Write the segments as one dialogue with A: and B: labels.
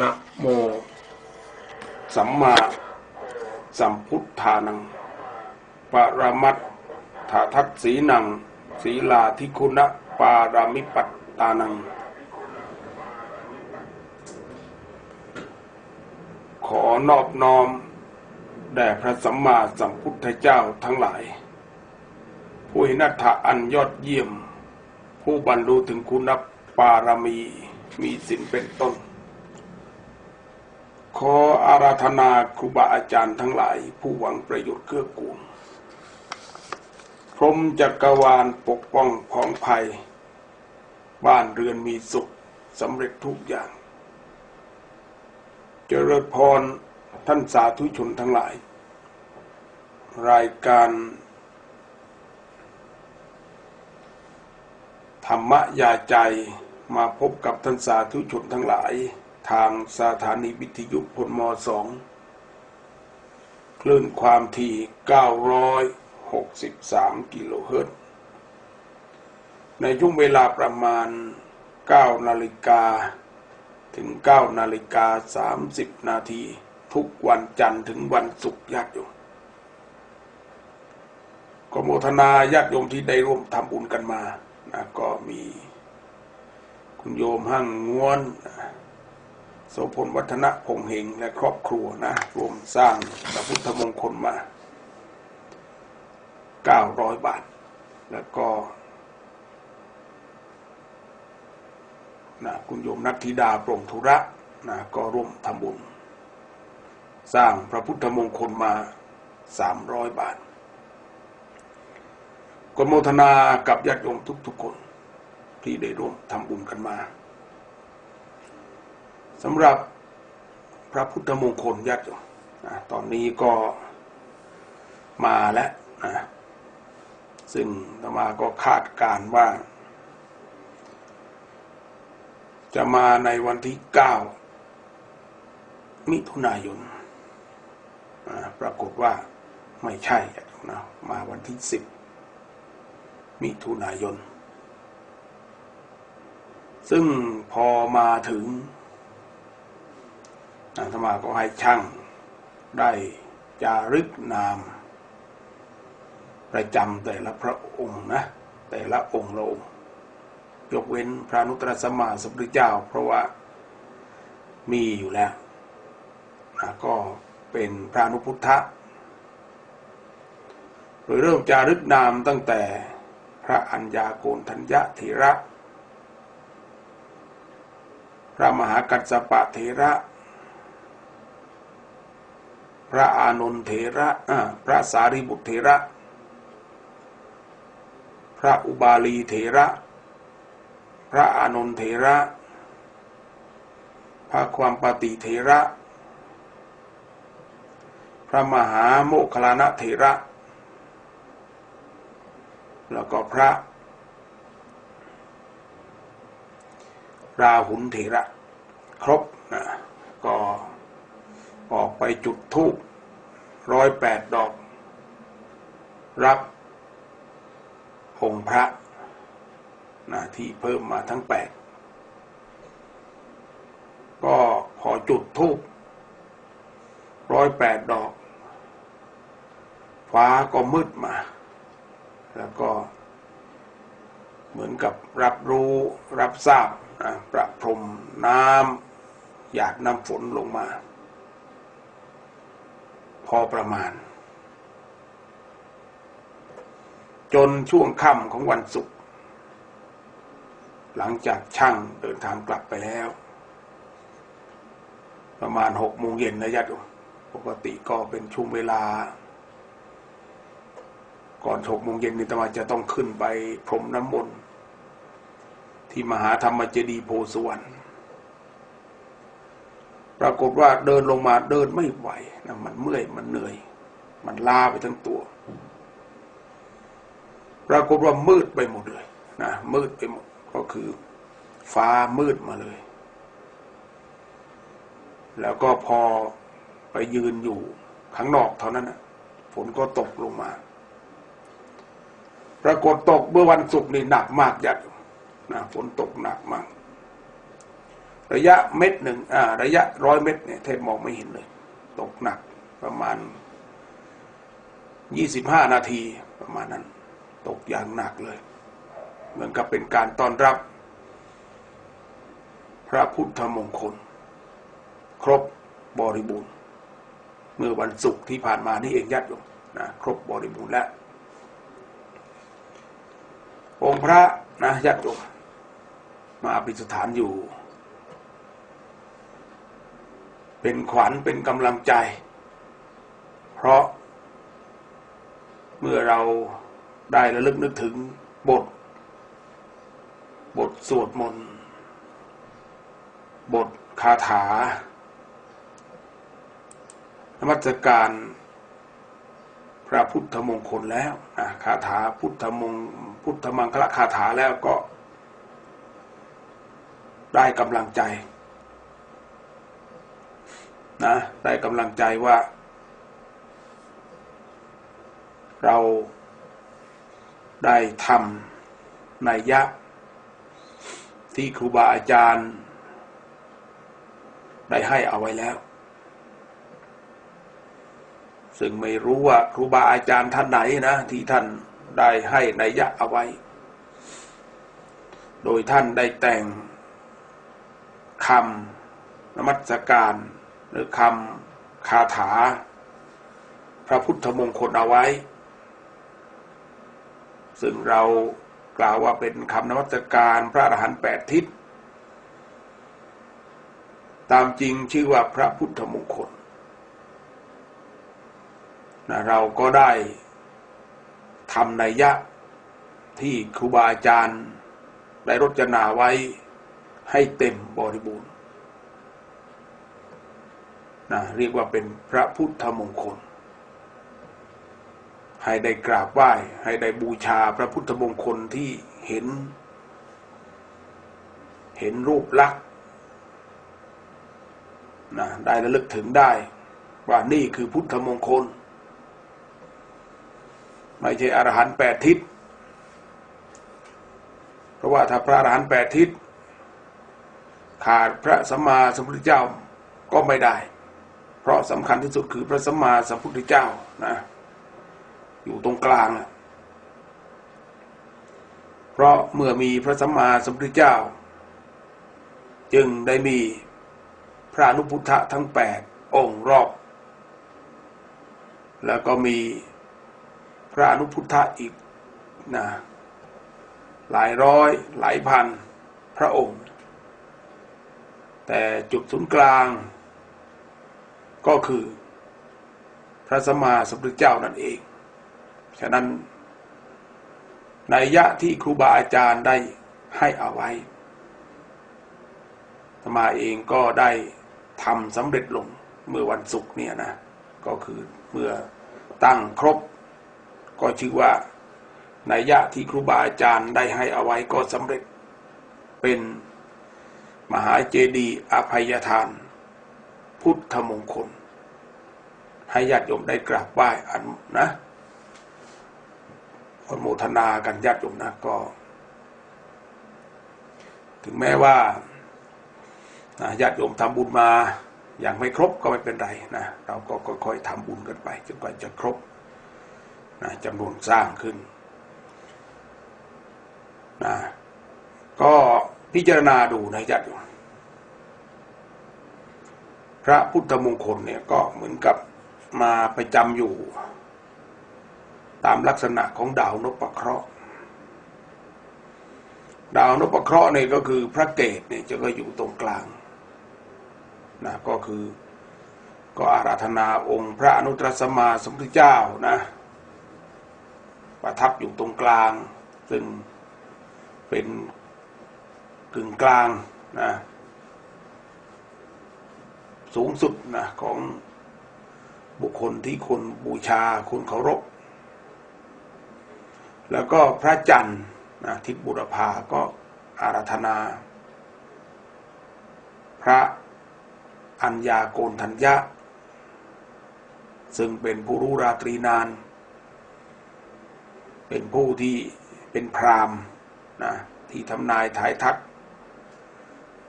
A: นะโม สัมมาสัมพุทธานัง ปรมัตถาทัศสีนัง ศีลาธิคุณะปารามิปัตตานัง ขอนอบน้อม แด่พระสัมมาสัมพุทธเจ้าทั้งหลาย ผู้หินัถะอันยอดเยี่ยม ผู้บรรลุถึงคุณปารมี มีสินเป็นต้น ขออาราธนาครูบาอาจารย์ทั้งหลาย ผู้หวังประโยชน์เกื้อกูล พรหมจักรวาลปกป้องของภัย บ้านเรือนมีสุขสำเร็จทุกอย่าง เจริญพรท่านสาธุชนทั้งหลาย รายการธรรมยาใจมาพบกับท่านสาธุชนทั้งหลาย ทางสถานีวิทยุพลมสองคลื่นความถี่ 963 กิโลเฮิรตซ์ ในช่วงเวลาประมาณ 9 นาฬิกา ถึง 9 นาฬิกา 30 นาที ทุกวันจันทร์ถึงวันศุกร์ญาติโยมก็โมทนาญาติโยมที่ได้ร่วมทำบุญกันมานะก็มี คุณโยมหั่งง้วนนะ โสพลวัฒนะพงเหงและครอบครัวนะรวมสร้างพระพุทธมงคลมา 900 บาท แล้วก็นะคุณโยมนัทธิดาปรงธุระนะก็ร่วมทำบุญ สร้างพระพุทธมงคลมา 300 บาทกโมทนากับญาติโยมทุกๆคนที่ได้ร่วมทำบุญกันมา สำหรับพระพุทธมงคลญาติโยมตอนนี้ก็มาแล้วนะซึ่งธรรมาก็คาดการณ์ว่า จะมาในวันที่เก้ามิถุนายนนะปรากฏว่าไม่ใช่นะมาวันที่สิบมิถุนายน ซึ่งพอมาถึง อาตมาก็ให้ช่างได้จารึกนาม ประจำแต่ละพระองค์นะ แต่ละองค์ลงยกเว้นพระนุตรสมมาสัมพุทธเจ้า เพราะว่ามีอยู่แล้วนะก็เป็นพระนุพุทธะโดยเริ่มจารึกนามตั้งแต่พระอัญญาโกณทัญญะเถระ พระมหากัสสปะเถระ ระอานนทเถระพระสารีบุตรเถระ พระอุบาลีเถระ พระอานนทเถระ พระความปฏิเถระ พระมหาโมคคลานะเถระ แล้วก็พระ ราหุลเถระ ครบนะก็ ออกไปจุดทูบร้อยแปดดอก รับองค์พระนะที่เพิ่มมาทั้งแปดก็พอจุดทูบร้อยแปดดอก ฟ้าก็มืดมา แล้วก็เหมือนกับรับรู้รับทราบประพรมน้ำหยาดน้ำฝนลงมา อประมาณ จนช่วงค่ำของวันศุกร์หลังจากช่างเดินทางกลับไปแล้ว ประมาณหกโมงเย็นนะยัดปกติก็เป็นช่วงเวลา ก่อนหกโมงเย็นนิตมาจะต้องขึ้นไปพรมน้ำมนต์ที่มหาธรรมเจดีโพสวรรค์ ปรากฏว่าเดินลงมาเดินไม่ไหวนะมันเมื่อยมันเหนื่อย มันลาไปทั้งตัว ปรากฏว่ามืดไปหมดเลยนะมืดไปหมดก็คือฟ้ามืดมาเลย แล้วก็พอไปยืนอยู่ข้างนอกเท่านั้นนะฝนก็ตกลงมา ปรากฏตกเมื่อวันศุกร์นี่หนักมากยัดนะฝนตกหนักมาก ระยะเม็ดหนึ่งอ่าระยะร้อยเม็ดเนี่ยแทบมองไม่เห็นเลย ตกหนักประมาณยี่สิบห้านาทีประมาณนั้น ตกอย่างหนักเลย เหมือนกับเป็นการต้อนรับ พระพุทธมงคล ครบบริบูรณ์ เมื่อวันศุกร์ที่ผ่านมานี่เองญาติโยมนะครบบริบูรณ์แล้วองค์พระนะญาติโยมมาประดิษฐานอยู่ เป็นขวัญเป็นกำลังใจ เพราะ เมื่อเราได้ระลึกนึกถึงบท บทสวดมนต์บทคาถานมัสการพระพุทธมงคลแล้วนะคาถาพุทธมงพุทธมังคละคาถาแล้วก็ ได้กำลังใจ นะได้กำลังใจว่า เราได้ทำนัยยะ ที่ครูบาอาจารย์ ได้ให้เอาไว้แล้ว ซึ่งไม่รู้ว่าครูบาอาจารย์ท่านไหนนะ ที่ท่านได้ให้นัยยะเอาไว้ โดยท่านได้แต่งคำนมัสการ หรือคำคาถา พระพุทธมงคลเอาไว้ ซึ่งเรากล่าวว่าเป็นคำนมัสการพระอรหันต์แปดทิศ ตามจริงชื่อว่าพระพุทธมงคลนะเราก็ได้ทำนัยยะที่ครูบาอาจารย์ได้รจนาไว้ให้เต็มบริบูรณ์ นะเรียกว่าเป็นพระพุทธมงคล ให้ได้กราบไหว้ ให้ได้บูชาพระพุทธมงคลที่เห็น เห็นรูปลักษณ์นะได้ระลึกถึงได้ ว่านี่คือพุทธมงคล ไม่ใช่อรหันต์แปดทิศเพราะว่าถ้าพระอรหันต์แปดทิศขาดพระสัมมาสัมพุทธเจ้าก็ไม่ได้ เพราะสำคัญที่สุดคือพระสัมมาสัมพุทธเจ้านะ อยู่ตรงกลางเพราะเมื่อมีพระสัมมาสัมพุทธเจ้า จึงได้มีพระนุพุทธะทั้งแปดองค์รอบ แล้วก็มีพระนุพุทธะอีกนะหลายร้อยหลายพันพระองค์ แต่จุดศูนย์กลาง ก็คือ พระสัมมาสัมพุทธเจ้านั่นเอง ฉะนั้นในยะที่ครูบาอาจารย์ได้ให้เอาไว้ธรรมาเองก็ได้ทำสำเร็จลงเมื่อวันศุกร์เนี่ยนะ ก็คือเมื่อตั้งครบ ก็ชื่อว่านัยยะที่ครูบาอาจารย์ได้ให้เอาไว้ก็สำเร็จเป็นมหาเจดีย์อภัยทาน พุทธมงคล ให้ญาติโยมได้กราบไหว้อันนะอนโมทนากันญาติโยมนะก็ ถึงแม้ว่าญาติโยมทำบุญมาอย่างไม่ครบก็ไม่เป็นไรนะเราก็ค่อยๆทำบุญกันไปจนกว่าจะครบนะจำนวนสร้างขึ้นนะก็พิจารณาดูนะญาติโยม พระพุทธมงคลเนี่ยก็เหมือนกับมาประจำอยู่ ตามลักษณะของดาวนพเคราะห์ดาวนพเคราะห์เนี่ยก็คือพระเกศเนี่ยจะก็อยู่ตรงกลางนะก็คือก็อาราธนาองค์ พระอนุตตรสมมาสมุทธเจ้านะประทับอยู่ตรงกลาง ซึ่งเป็นกึ่งกลางนะ สูงสุดนะของบุคคลที่คนบูชาคนเคารพ แล้วก็พระจันทร์นะทิศบุรพาก็อาราธนา พระอัญญาโกนทัญญะ ซึ่งเป็นผู้รู้ราตรีนาน เป็นผู้ที่เป็นพรามนะที่ทำนายถ่ายทัก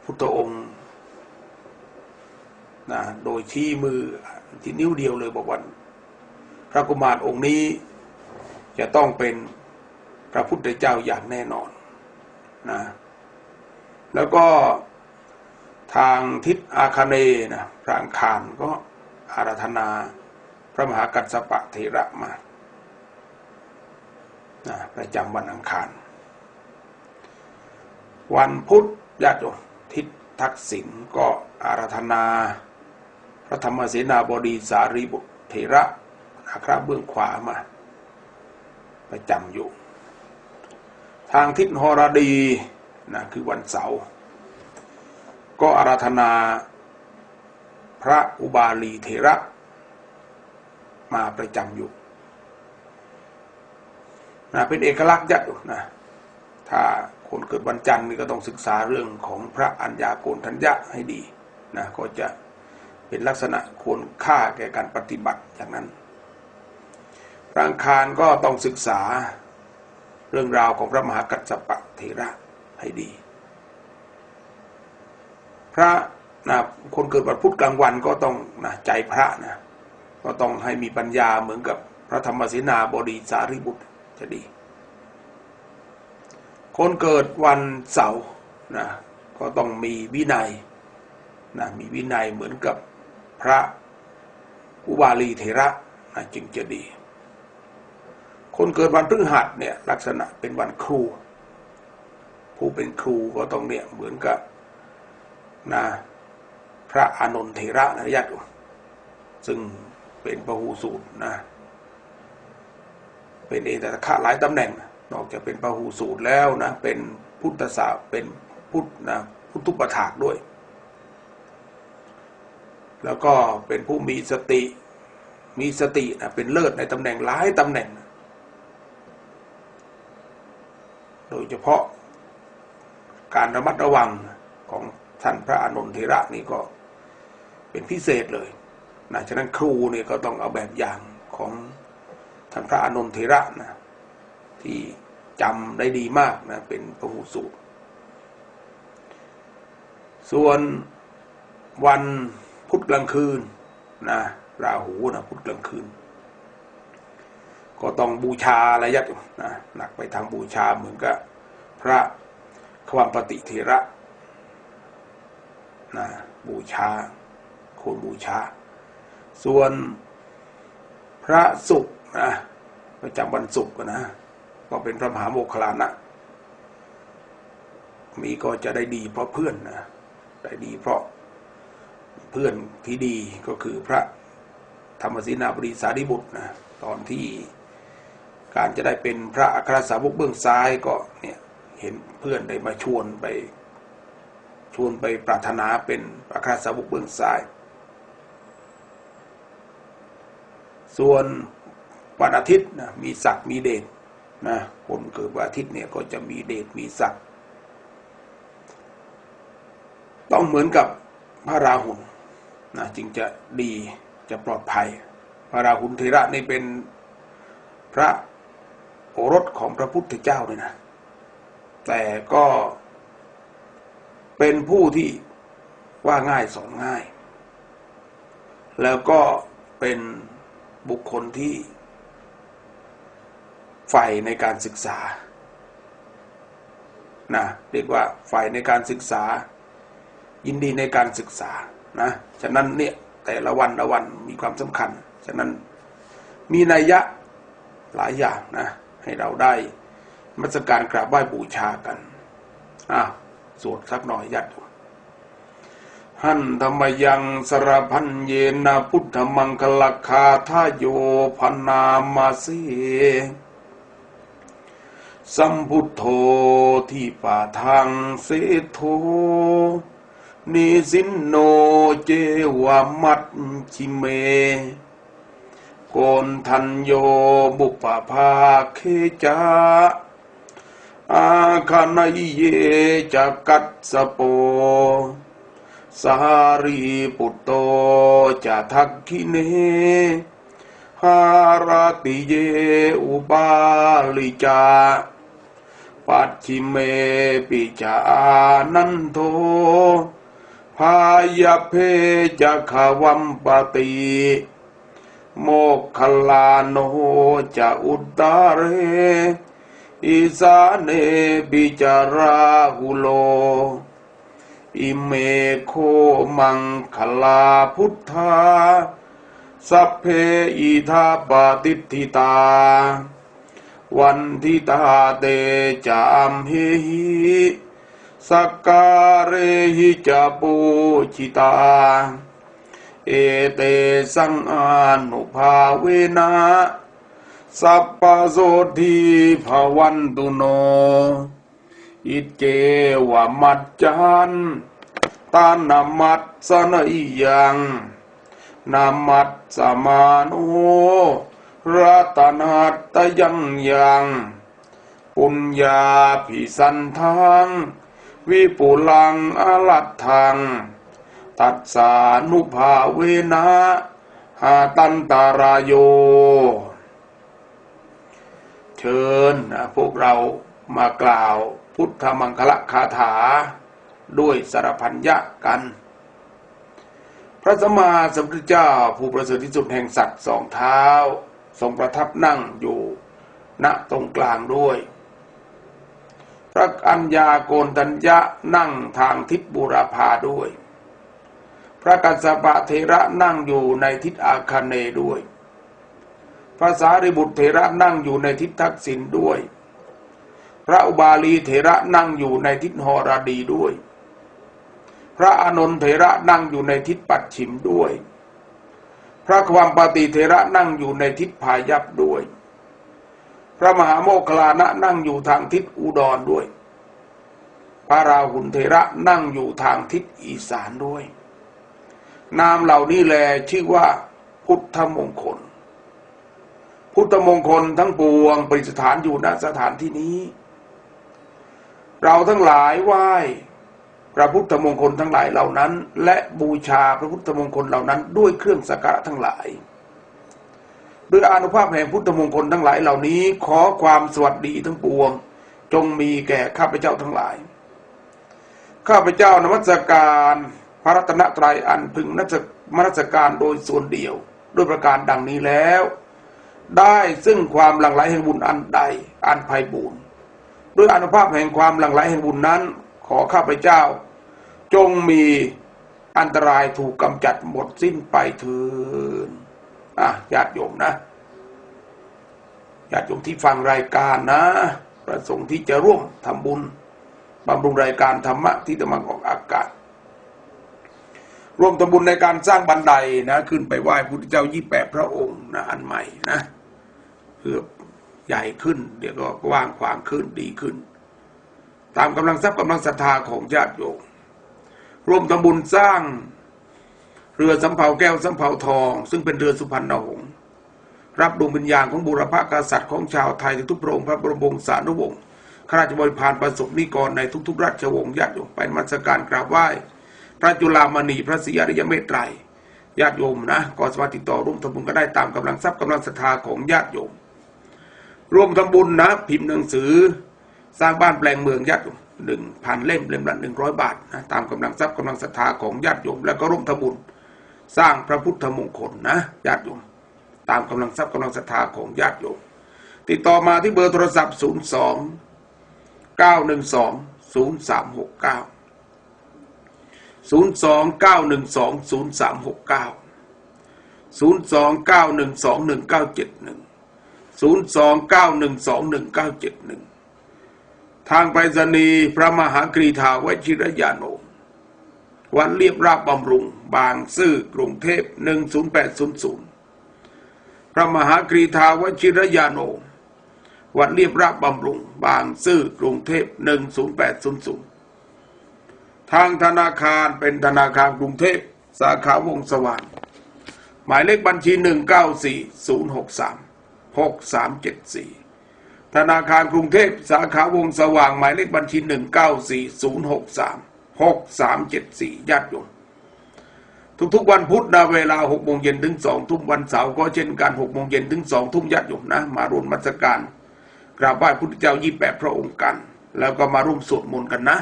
A: พุทธองค์ นะโดยชี้มือที่นิ้วเดียวเลยบอกว่าพระกุมารองค์นี้จะต้องเป็นพระพุทธเจ้าอย่างแน่นอนนะแล้วก็ทางทิศอาคาเนนะพระอังคารก็อาราธนาพระมหากัสสปะเถระมานะประจำวันอังคาร วันพุธญาติโยมทิศทักษิณก็อาราธนา พระธรรมเสนาบดีสารีบุตรเถระอัคราเบื้องขวามาประจำอยู่ ทางทิศหรดีนะคือวันเสาร์ก็อาราธนาพระอุบาลีเถระ มาประจำอยู่นะเป็นเอกลักษณ์ยัดนะถ้าคนเกิดวันจันทร์นี่ก็ต้องศึกษาเรื่องของพระอัญญาโกณทัญญะให้ดีนะก็จะ เป็นลักษณะควรค่าแก่การปฏิบัติอย่างนั้นพระอังคารก็ต้องศึกษาเรื่องราวของพระมหากัสสปะเถระให้ดี พระนะคนเกิดวันพุธกลางวันก็ต้องนะใจพระนะก็ต้องให้มีปัญญาเหมือนกับพระธรรมศินาบดีสารีบุตรจะดี คนเกิดวันเสาร์นะก็ต้องมีวินัยนะมีวินัยเหมือนกับ พระอุบาลีเถระนะจึงจะดี คนเกิดวันพฤหัสเนี่ยลักษณะเป็นวันครู ผู้เป็นครูก็ต้องเนี่ยเหมือนกับนะพระอานนทเถระนะญาติซึ่งเป็นพหูสูตรนะเป็นเอตตะคะหลายตำแหน่ง นอกจากเป็นพหูสูตรแล้วนะเป็นพุทธศาสเป็นพุทธนะพุทธุปถากด้วย แล้วก็เป็นผู้มีสติ มีสตินะเป็นเลิศในตำแหน่งหลายตำแหน่ง โดยเฉพาะการระมัดระวังของท่านพระอานนทเทระนี่ก็เป็นพิเศษเลยนะฉะนั้นครูเนี่ยก็ต้องเอาแบบอย่างของท่านพระอานนทเทระนะที่จำได้ดีมากนะเป็นพระหูสูตร ส่วนวัน พุธกลางคืนนะราหูนะพุธกลางคืน ก็ต้องบูชาอะไรยัดนะหนักไปทางบูชาเหมือนกับพระความปฏิเทระนะบูชาควรบูชา ส่วนพระศุกร์นะประจำวันศุกร์นะก็เป็นพระมหาโมคคลานะมีก็จะได้ดีเพราะเพื่อนนะได้ดีเพราะ เพื่อนที่ดีก็คือพระธรรมศินาบดีสารีบุตรนะตอนที่การจะได้เป็นพระอัครสาวกเบื้องซ้ายก็เนี่ยเห็นเพื่อนได้มาชวนไปชวนไปปรารถนาเป็นอัครสาวกเบื้องซ้าย ส่วนวันอาทิตย์นะมีศักดิ์มีเดชนะคนเกิดวันอาทิตย์เนี่ยก็จะมีเดชมีศักดิ์ต้องเหมือนกับพระราหุล นะจึงจะดีจะปลอดภัย พระราหุลเทระนี่เป็นพระโอรสของพระพุทธเจ้าเลยนะ แต่ก็เป็นผู้ที่ว่าง่ายสอนง่าย แล้วก็เป็นบุคคลที่ใฝ่ในการศึกษานะเรียกว่าใฝ่ในการศึกษา ยินดีในการศึกษา นะฉะนั้นเนี่ยแต่ละวันละวันมีความสำคัญ ฉะนั้นมีนัยยะหลายอย่างนะให้เราได้มัสการกราบไหว้บูชากันอะสวดสักหน่อยยัดหันธรรมยังสรพันเยนะพุทธมังคลคาทาโยพันนามาเสสัมพุทโธที่ป่าทางเสโท นิสินโนเจวามัดชิเม โกนทันโยบุปภาเคจาอาคานายเยจักัสสโป สารีปุตโตจะทักขิเนหารติเยอุบาลิจาปัจฉิเมปิจานันโท พายาเพจะขวัมปติโมกขลาโนจะอุตตาเรอิสาเนบิจาราหุโล อิเมโคมังคลาพุทธา สัพเพอิทาปาติทิตา วันทิตาเตจามเฮหิ สักการะหิจปูชิตา เอเตสังอานุภาเวนะสัพพะโสทีภวันตุโน อิเจวะมัจจันตานามัตสนอิยังนามัตสมานุรัตนาตยังยัง ปุญญาภิสันทัง วิปุลังอลัตถัง ตัสสานุภาเวนะหาตันตารายโย เชิญนะพวกเรามากล่าวพุทธมังคละคาถา ด้วยสารพันยะกัน พระสัมมาสัมพุทธเจ้าผู้ประเสริฐที่สุดแห่งสัตว์สองเท้า ทรงประทับนั่งอยู่ณตรงกลางด้วย พระอัญญาโกนทัญญะนั่งทางทิศบูรพาด้วย พระกัสสปะเทระนั่งอยู่ในทิศอาคเนด้วย พระสารีบุตรเถระนั่งอยู่ในทิศทักษิณด้วย พระอุบาลีเถระนั่งอยู่ในทิศหรดีด้วย พระอนนทเถระนั่งอยู่ในทิศปัดฉิมด้วย พระความปฏิเถระนั่งอยู่ในทิศพายัพด้วย พระมหาโมคลานะนั่งอยู่ทางทิศอุดรด้วย พระราหุลเถระนั่งอยู่ทางทิศอีสานด้วย นามเหล่านี้แลชื่อว่าพุทธมงคล พุทธมงคลทั้งปวงประดิษฐานอยู่ณสถานที่นี้ เราทั้งหลายไหว้พระพุทธมงคลทั้งหลายเหล่านั้น และบูชาพระพุทธมงคลเหล่านั้นด้วยเครื่องสักการะทั้งหลาย ด้วยอนุภาพแห่งพุทธมงคลทั้งหลายเหล่านี้ ขอความสวัสดีทั้งปวง จงมีแก่ข้าพเจ้าทั้งหลาย ข้าพเจ้านมัสการพระรัตนตรัยอันพึงนัสมนัสการโดยส่วนเดียวด้วยประการดังนี้แล้ว ได้ซึ่งความหลั่งไหลแห่งบุญอันใดอันไพ่บุญด้วยอนุภาพแห่งความหลั่งไหลแห่งบุญนั้น ขอข้าพเจ้า จงมีอันตรายถูกกำจัดหมดสิ้นไปเถิ นอะญาติโยมนะญาติโยมที่ฟังรายการนะ ประสงค์ที่จะร่วมทำบุญบำรุงรายการธรรมะที่จะมาออกอากาศร่วมทำบุญในการสร้างบันไดนะ ขึ้นไปไหว้พุทธเจ้ายี่แปดพระองค์นะอันใหม่นะเพื่อใหญ่ขึ้น เดี๋ยวก็กว้างขวางขึ้นดีขึ้น ตามกำลังทรัพย์กำลังศรัทธาของญาติโยมร่วมทำบุญสร้าง เรือสำเภาแก้วสำเภาทอง ซึ่งเป็นเรือสุพรรณหงษ์รับดวงวิญญาณของบุรพกษัตริย์ของชาวไทยทุกพระองค์พระบรมวงศานุวงศ์ข้าราชบริพารประสบนิกรในทุกๆ ราชวงศ์ญาติโยมไปมัสการกราบไหว้ พระจุลามณีพระศรีอริยเมตไตรญาติโยมนะก็สามารถติดต่อร่วมทำบุญก็ได้ตามกำลังทรัพย์กำลังศรัทธาของญาติโยม ร่วมทำบุญนะ พิมพ์หนังสือ สร้างบ้านแปลงเมืองญาติโยมหนึ่งพันเล่มเล่มละหนึ่งร้อยบาทนะตามกำลังทรัพย์กำลังศรัทธาของญาติโยม แล้วก็ร่วมทำบุญ สร้างพระพุทธมงคลนะญาติโยมตามกำลังทรัพย์กำลังศรัทธาของญาติโยมติดต่อมาที่เบอร์โทรศัพท์ 0 2 9 1 2 0 3 6 9 0 2 9 1 2 0 3 6 9 0 2 9 1 2 1 9 7 1 0 2 9 1 2 1 9 7 1 ทางไปรษณีย์พระมหากรีธาวชิรยานโนวันเรียบราบบำรุง บางซื่อกรุงเทพ 10800 พระมหากรีธาวชิรยานโน วัดเรียบราบบำรุง บางซื่อกรุงเทพ 10800 ทางธนาคารเป็นธนาคารกรุงเทพ สาขาวงสว่าง หมายเลขบัญชี 194063 6374ธนาคารกรุงเทพสาขาวงสว่างหมายเลขบัญชี 194063 6374ญาติโยม ทุกๆวันพุธนะเวลา6โมงเย็นถึง2ทุ่มวันเสาร์ก็เช่นกัน6โมงเย็นถึง2ทุ่มญาติโยมนะ มาร่วมมัสการกราบไหว้พุทธเจ้า28พระองค์กัน แล้วก็มาร่วมสวดมนต์กันนะ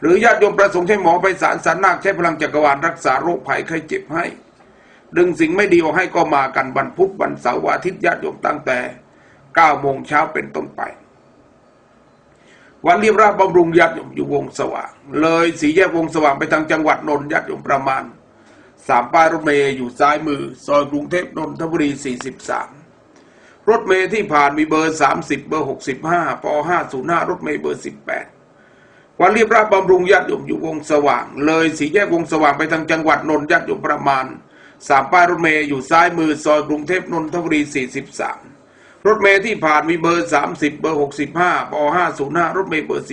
A: หรือญาติโยมประสงค์ใช้หมอไปสารสันนาคใช้พลังจักรวาลรักษาโรคภัยไข้เจ็บให้ ดึงสิ่งไม่ดีออกให้ก็มากันวันพุธวันเสาร์วันอาทิตย์ญาติโยมตั้งแต่9โมงเช้าเป็นต้นไป วันเรียบราบบำรุงญาติโยมอยู่วงสว่าง เลยสีแยกวงสว่างไปทางจังหวัดนนท์ญาติโยมประมาณสามป้ายรถเมย์อยู่ซ้ายมือ ซอยกรุงเทพนนทบุรี 43 รถเมย์ที่ผ่านมีเบอร์ 30 เบอร์ 65ป505 รถเมย์เบอร์ 18 วันเรียบราบบำรุงญาติโยมอยู่วงสว่าง เลยสีแยกวงสว่างไปทางจังหวัดนนท์ญาติโยมประมาณสามป้ายรถเมย์อยู่ซ้ายมือ ซอยกรุงเทพนนทบุรี 43 รถเมย์ที่ผ่านมีเบอร์ 30 เบอร์ 65ปอ505 รถเมย์เบอร์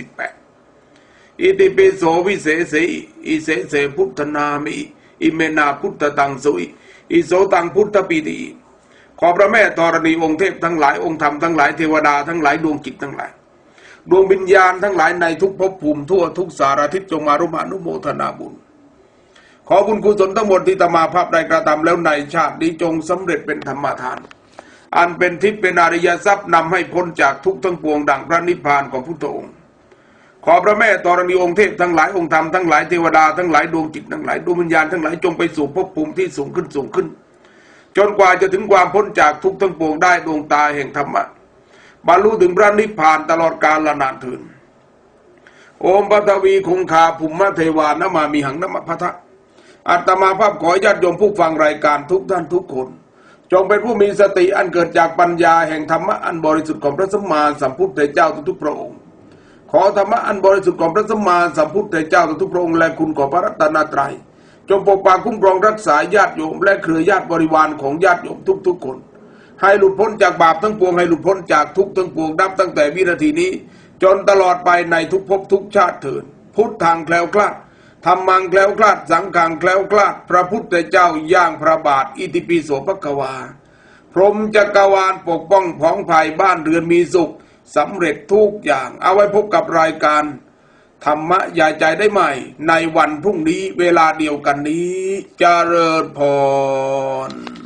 A: 18 อิติปิโสวิเศษสีอิเสเสพุทธนามิอิเมนาพุทธตังสุยอิโสตังพุทธปีติขอพระแม่ธรณีองค์เทพทั้งหลายองค์ธรรมทั้งหลายเทวดาทั้งหลายดวงจิตทั้งหลายดวงวิญญาณทั้งหลายในทุกภพภูมิทั่วทุกสารทิศจงมารุมานุโมทนาบุญ ขอบุญกุศลทั้งหมดที่ตมาภาพได้กระทำแล้วในชาตินี้จงสำเร็จเป็นธรรมทาน อันเป็นทิพย์เป็นอริยทรัพย์นำให้พ้นจากทุกทั้งปวงดังพระนิพพานของพุทธองค์ ขอพระแม่ธรณีองค์เทพทั้งหลายองค์ธรรมทั้งหลายเทวดาทั้งหลายดวงจิตทั้งหลายดวงวิญญาณทั้งหลายจงไปสู่ภพภูมิที่สูงขึ้นสูงขึ้น จนกว่าจะถึงความพ้นจากทุกทั้งปวงได้ดวงตาแห่งธรรมะบรรลุถึงพระนิพพานตลอดกาลนานเถินโอมปัทวีคงคาภุมมะเทวานมามีหังนมะพะทะอัตมาภาพขอญาติโยมผู้ฟังรายการทุกท่านทุกคน จงเป็นผู้มีสติอันเกิดจากปัญญาแห่งธรรมะอันบริสุทธิ์ของพระสัมมาสัมพุทธเจ้าทุกๆพระองค์ ขอธรรมะอันบริสุทธิ์ของพระสัมมาสัมพุทธเจ้าทุกๆพระองค์และคุณของพระรัตนตรัย จงปกปักคุ้มครองรักษาญาติโยมและเครือญาติบริวารของญาติโยมทุกๆคน ให้หลุดพ้นจากบาปทั้งปวงให้หลุดพ้นจากทุกทั้งปวงนับตั้งแต่วินาทีนี้ จนตลอดไปในทุกภพทุกชาติเถิดพุทธังแคล้วคลาด ธรรมังแคล้วคลาดสังขังแคล้วคลาด พระพุทธเจ้าย่างพระบาท อิติปิโสภควา พรหมจักรวาลปกป้องพ้องภัยบ้านเรือนมีสุขสำเร็จทุกอย่าง เอาไว้พบกับรายการ ธรรมะยาใจได้ใหม่ ในวันพรุ่งนี้เวลาเดียวกันนี้จเจริญพร